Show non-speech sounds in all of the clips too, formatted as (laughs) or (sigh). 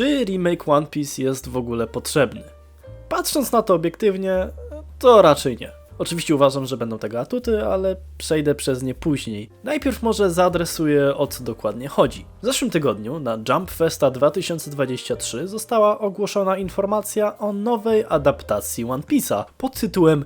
Czy remake One Piece jest w ogóle potrzebny? Patrząc na to obiektywnie, to raczej nie. Oczywiście uważam, że będą tego atuty, ale przejdę przez nie później. Najpierw może zaadresuję o co dokładnie chodzi. W zeszłym tygodniu na Jump Festa 2023 została ogłoszona informacja o nowej adaptacji One Piece'a pod tytułem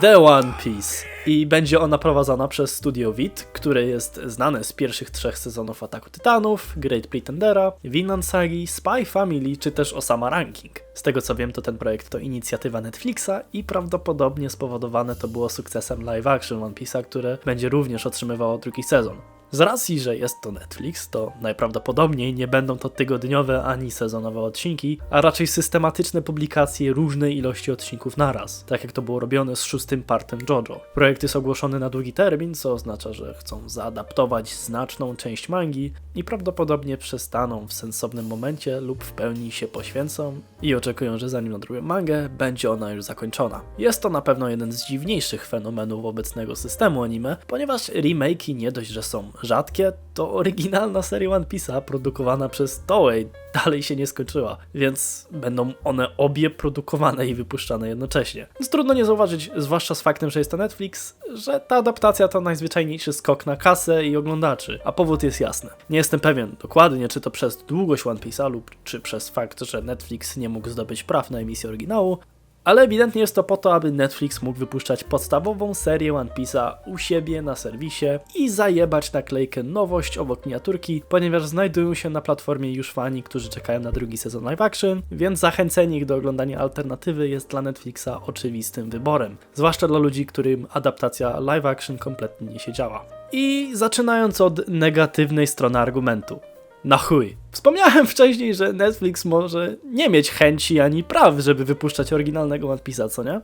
The One Piece i będzie ona prowadzona przez Studio Wit, które jest znane z pierwszych trzech sezonów Ataku Tytanów, Great Pretendera, Vinland Sagi, Spy Family czy też Osama Ranking. Z tego co wiem to ten projekt to inicjatywa Netflixa i prawdopodobnie spowodowane to było sukcesem live action One Piece'a, które będzie również otrzymywało drugi sezon. Z racji, że jest to Netflix, to najprawdopodobniej nie będą to tygodniowe ani sezonowe odcinki, a raczej systematyczne publikacje różnej ilości odcinków naraz, tak jak to było robione z szóstym partem JoJo. Projekt jest ogłoszony na długi termin, co oznacza, że chcą zaadaptować znaczną część mangi i prawdopodobnie przestaną w sensownym momencie lub w pełni się poświęcą i oczekują, że zanim nadrobią mangę, będzie ona już zakończona. Jest to na pewno jeden z dziwniejszych fenomenów obecnego systemu anime, ponieważ remake'i nie dość, że są rzadkie, to oryginalna seria One Piece'a produkowana przez Toei dalej się nie skończyła, więc będą one obie produkowane i wypuszczane jednocześnie. Więc trudno nie zauważyć, zwłaszcza z faktem, że jest to Netflix, że ta adaptacja to najzwyczajniejszy skok na kasę i oglądaczy, a powód jest jasny. Nie jestem pewien dokładnie, czy to przez długość One Piece'a lub czy przez fakt, że Netflix nie mógł zdobyć praw na emisję oryginału, ale ewidentnie jest to po to, aby Netflix mógł wypuszczać podstawową serię One Piece'a u siebie na serwisie i zajebać naklejkę nowość obok miniaturki, ponieważ znajdują się na platformie już fani, którzy czekają na drugi sezon live action, więc zachęcenie ich do oglądania alternatywy jest dla Netflixa oczywistym wyborem. Zwłaszcza dla ludzi, którym adaptacja live action kompletnie nie siedziała. I zaczynając od negatywnej strony argumentu na chuj. Wspomniałem (laughs) wcześniej, że Netflix może nie mieć chęci ani praw, żeby wypuszczać oryginalnego One co nie?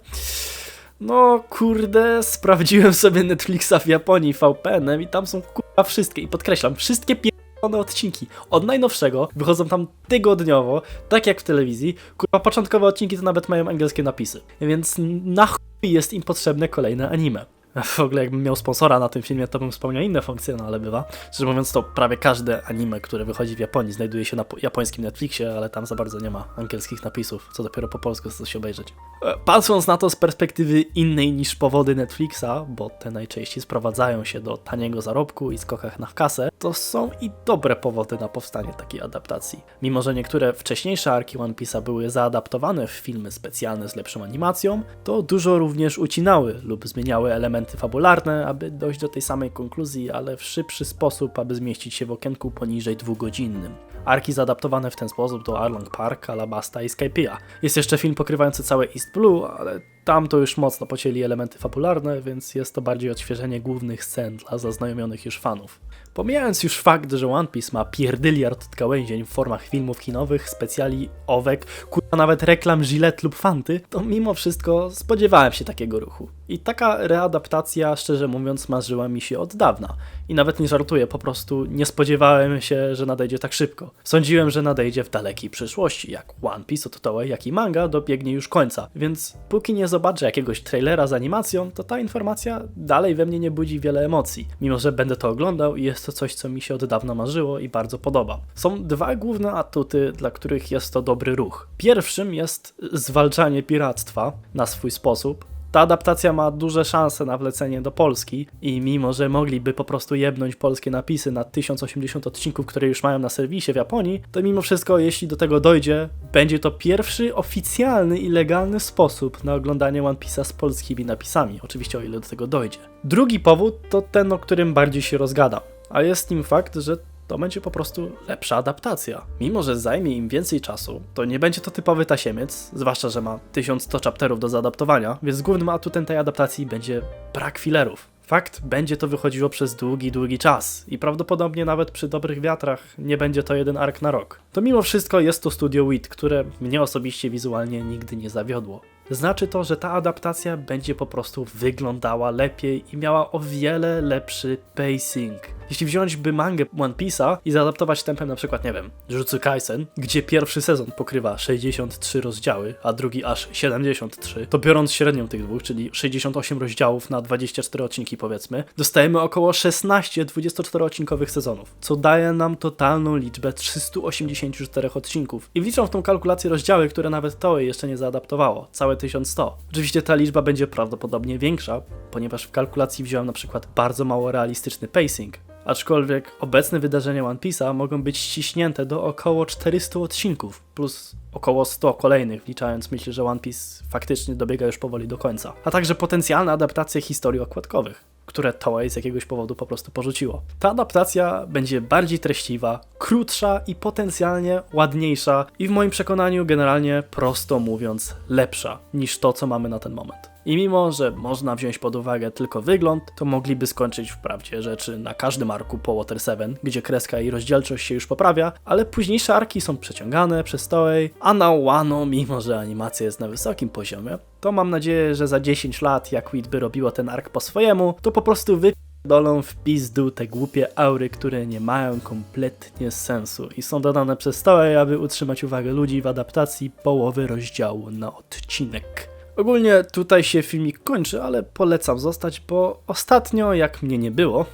No kurde, sprawdziłem sobie Netflixa w Japonii VPN-em i tam są kurwa wszystkie, i podkreślam, wszystkie pierdolone odcinki. Od najnowszego wychodzą tam tygodniowo, tak jak w telewizji. Kurwa, początkowe odcinki to nawet mają angielskie napisy. Więc na chuj jest im potrzebne kolejne anime. W ogóle jakbym miał sponsora na tym filmie, to bym wspomniał inne funkcje, no ale bywa. Szczerze mówiąc, to prawie każde anime, które wychodzi w Japonii, znajduje się na japońskim Netflixie, ale tam za bardzo nie ma angielskich napisów, co dopiero po polsku chce się obejrzeć. E, patrząc na to z perspektywy innej niż powody Netflixa, bo te najczęściej sprowadzają się do taniego zarobku i skokach na kasę, to są i dobre powody na powstanie takiej adaptacji. Mimo, że niektóre wcześniejsze arki One Piece'a były zaadaptowane w filmy specjalne z lepszą animacją, to dużo również ucinały lub zmieniały elementy fabularne, aby dojść do tej samej konkluzji, ale w szybszy sposób, aby zmieścić się w okienku poniżej dwugodzinnym. Arki zaadaptowane w ten sposób to Arlong Park, Alabasta i Skypiea. Jest jeszcze film pokrywający całe East Blue, ale tam to już mocno pocięli elementy fabularne, więc jest to bardziej odświeżenie głównych scen dla zaznajomionych już fanów. Pomijając już fakt, że One Piece ma pierdyliard od gałęzień w formach filmów kinowych, specjali, owek, kurwa nawet reklam Gillette lub Fanty, to mimo wszystko spodziewałem się takiego ruchu. I taka readaptacja, szczerze mówiąc, marzyła mi się od dawna. I nawet nie żartuję, po prostu nie spodziewałem się, że nadejdzie tak szybko. Sądziłem, że nadejdzie w dalekiej przyszłości, jak One Piece od Toei, jak i manga dobiegnie już końca. Więc póki nie zobaczę jakiegoś trailera z animacją, to ta informacja dalej we mnie nie budzi wiele emocji. Mimo, że będę to oglądał i jest to coś, co mi się od dawna marzyło i bardzo podoba. Są dwa główne atuty, dla których jest to dobry ruch. Pierwszym jest zwalczanie piractwa na swój sposób, ta adaptacja ma duże szanse na wlecenie do Polski i mimo, że mogliby po prostu jebnąć polskie napisy na 1080 odcinków, które już mają na serwisie w Japonii, to mimo wszystko, jeśli do tego dojdzie, będzie to pierwszy oficjalny i legalny sposób na oglądanie One Piece'a z polskimi napisami, oczywiście o ile do tego dojdzie. Drugi powód to ten, o którym bardziej się rozgadam, a jest nim fakt, że to będzie po prostu lepsza adaptacja. Mimo, że zajmie im więcej czasu, to nie będzie to typowy tasiemiec, zwłaszcza, że ma 1100 chapterów do zaadaptowania, więc głównym atutem tej adaptacji będzie brak filerów. Fakt, będzie to wychodziło przez długi, długi czas i prawdopodobnie nawet przy dobrych wiatrach nie będzie to jeden ark na rok. To mimo wszystko jest to studio WIT, które mnie osobiście wizualnie nigdy nie zawiodło. Znaczy to, że ta adaptacja będzie po prostu wyglądała lepiej i miała o wiele lepszy pacing. Jeśli wziąć by mangę One Piece'a i zaadaptować tempem na przykład, nie wiem, Jujutsu Kaisen, gdzie pierwszy sezon pokrywa 63 rozdziały, a drugi aż 73, to biorąc średnią tych dwóch, czyli 68 rozdziałów na 24 odcinki powiedzmy, dostajemy około 16 24-odcinkowych sezonów, co daje nam totalną liczbę 384 odcinków. I wliczą w tą kalkulację rozdziały, które nawet Toei jeszcze nie zaadaptowało, całe 1100. Oczywiście ta liczba będzie prawdopodobnie większa, ponieważ w kalkulacji wziąłem na przykład bardzo mało realistyczny pacing, Aczkolwiek obecne wydarzenia One Piece'a mogą być ściśnięte do około 400 odcinków, plus około 100 kolejnych, wliczając myśl, że One Piece faktycznie dobiega już powoli do końca. A także potencjalne adaptacje historii okładkowych, które Toei z jakiegoś powodu po prostu porzuciło. Ta adaptacja będzie bardziej treściwa, krótsza i potencjalnie ładniejsza i w moim przekonaniu generalnie prosto mówiąc lepsza niż to, co mamy na ten moment. I mimo, że można wziąć pod uwagę tylko wygląd, to mogliby skończyć wprawdzie rzeczy na każdym arku po Water 7, gdzie kreska i rozdzielczość się już poprawia, ale późniejsze arki są przeciągane przez Toei, a na Wano, mimo że animacja jest na wysokim poziomie, to mam nadzieję, że za 10 lat, jak Wit by robiło ten ark po swojemu, to po prostu wy dolą w pizdu te głupie aury, które nie mają kompletnie sensu i są dodane przez Toei, aby utrzymać uwagę ludzi w adaptacji połowy rozdziału na odcinek. Ogólnie tutaj się filmik kończy, ale polecam zostać, bo ostatnio, jak mnie nie było,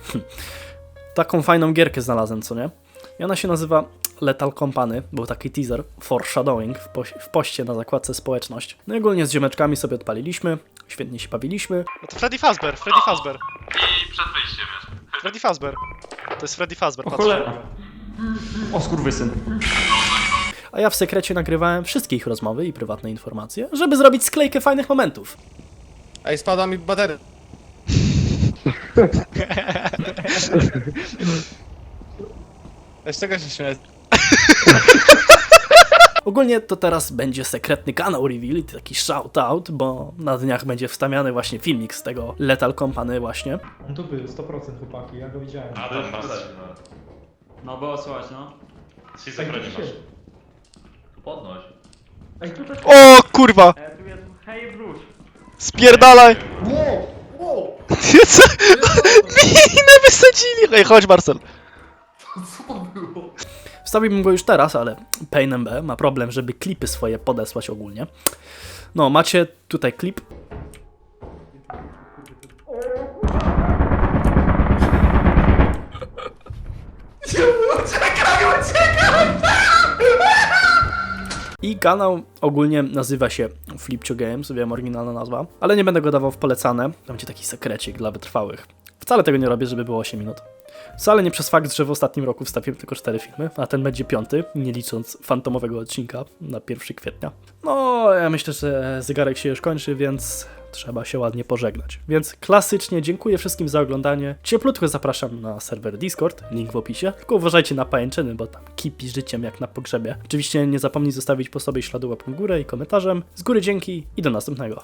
(laughs) taką fajną gierkę znalazłem, co nie? I ona się nazywa Lethal Company, był taki teaser, foreshadowing w, poś- w poście na zakładce społeczność. No i ogólnie z ziomeczkami sobie odpaliliśmy, świetnie się bawiliśmy, No to Freddy Fazbear, Freddy Fazbear. Przed wyjściem jest. Freddy Fazbear. To jest Freddy Fazbear, O patrz. cholera. O skurwysyn. a ja w sekrecie nagrywałem wszystkie ich rozmowy i prywatne informacje, żeby zrobić sklejkę fajnych momentów. Ej, spada mi bateria. (laughs) Ej, z czego się śmieję? (laughs) Ogólnie to teraz będzie sekretny kanał Reveal i taki shoutout, bo na dniach będzie wstawiany właśnie filmik z tego Lethal Company właśnie. No tu był 100% chłopaki, ja go widziałem. A tam masz. No było słychać, no. Schizofrenię masz. Podnoś. Ej, tutaj... O kurwa! E, tu jest hej wróć. Spierdalaj! Wow! Wow! (laughs) Co? (laughs) Minę wysadzili! Ej, chodź Marcel. Wstawiłbym go już teraz, ale PainMB ma problem, żeby klipy swoje podesłać ogólnie. No, macie tutaj klip. I kanał ogólnie nazywa się Flipcio Games, wiem, oryginalna nazwa, ale nie będę go dawał w polecane. Tam będzie taki sekrecik dla wytrwałych. Wcale tego nie robię, żeby było 8 minut. Wcale nie przez fakt, że w ostatnim roku wstawiłem tylko 4 filmy, a ten będzie piąty, nie licząc fantomowego odcinka na 1 kwietnia. No, ja myślę, że zegarek się już kończy, więc trzeba się ładnie pożegnać. Więc klasycznie dziękuję wszystkim za oglądanie. Cieplutko zapraszam na serwer Discord, link w opisie. Tylko uważajcie na pajęczyny, bo tam kipi życiem jak na pogrzebie. Oczywiście nie zapomnij zostawić po sobie śladu łapką górę i komentarzem. Z góry dzięki i do następnego.